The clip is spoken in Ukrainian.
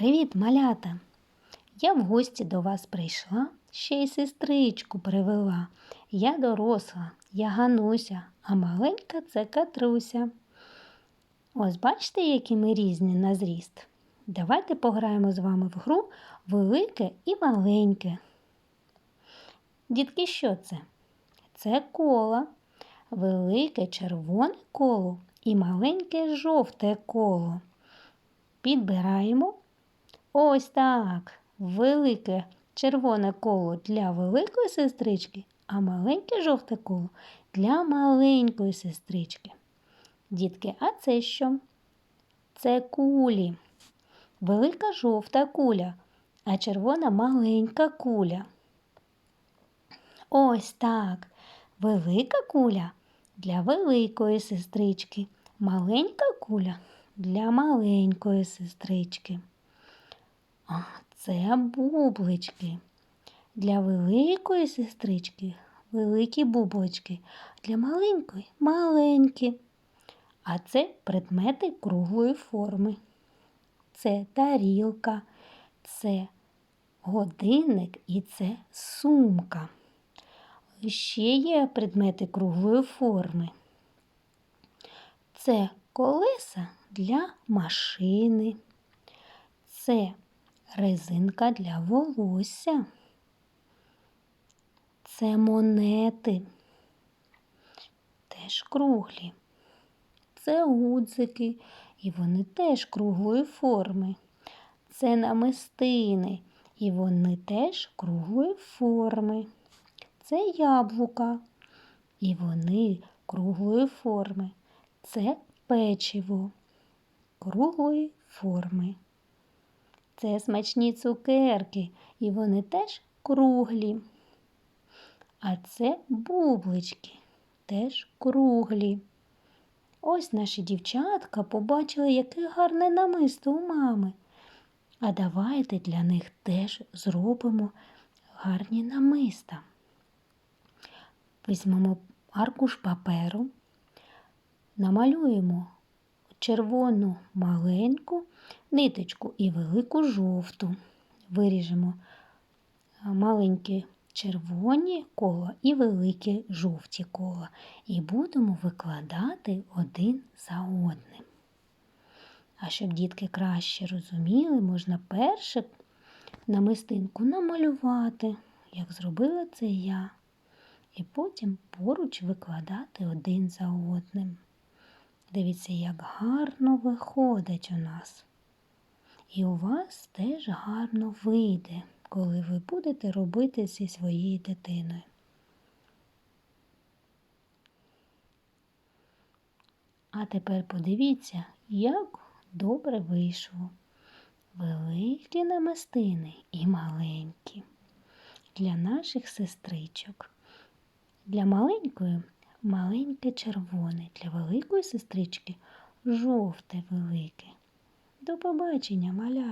Привіт, малята! Я в гості до вас прийшла, ще й сестричку привела. Я доросла, я Гануся, а маленька це Катруся. Ось бачите, які ми різні на зріст. Давайте пограємо з вами в гру велике і маленьке. Дітки, що це? Це коло, велике червоне коло і маленьке жовте коло. Підбираємо ось так. Велике червоне коло для великої сестрички, а маленьке жовте коло для маленької сестрички. Дітки, а це що? Це кулі. Велика жовта куля, а червона маленька куля. Ось так. Велика куля для великої сестрички, маленька куля для маленької сестрички. А це бублички. Для великої сестрички великі бублички, для маленької маленькі. А це предмети круглої форми. Це тарілка, це годинник і це сумка. Ще є предмети круглої форми. Це колеса для машини. Це резинка для волосся. Це монети. Теж круглі. Це гудзики, і вони теж круглої форми. Це намистини, і вони теж круглої форми. Це яблука, і вони круглої форми. Це печиво круглої форми. Це смачні цукерки, і вони теж круглі. А це бублички, теж круглі. Ось наші дівчатка побачили, яке гарне намисто у мами. А давайте для них теж зробимо гарні намиста. Візьмемо аркуш паперу, намалюємо червону маленьку ниточку і велику жовту. Виріжемо маленькі червоні кола і великі жовті кола. І будемо викладати один за одним. А щоб дітки краще розуміли, можна перше намистинку намалювати, як зробила це я, і потім поруч викладати один за одним. Дивіться, як гарно виходить у нас. І у вас теж гарно вийде, коли ви будете робити зі своєю дитиною. А тепер подивіться, як добре вийшло. Великі намистини і маленькі. Для наших сестричок. Для маленької маленьке червоне, для великої сестрички жовте велике. До побачення, маля.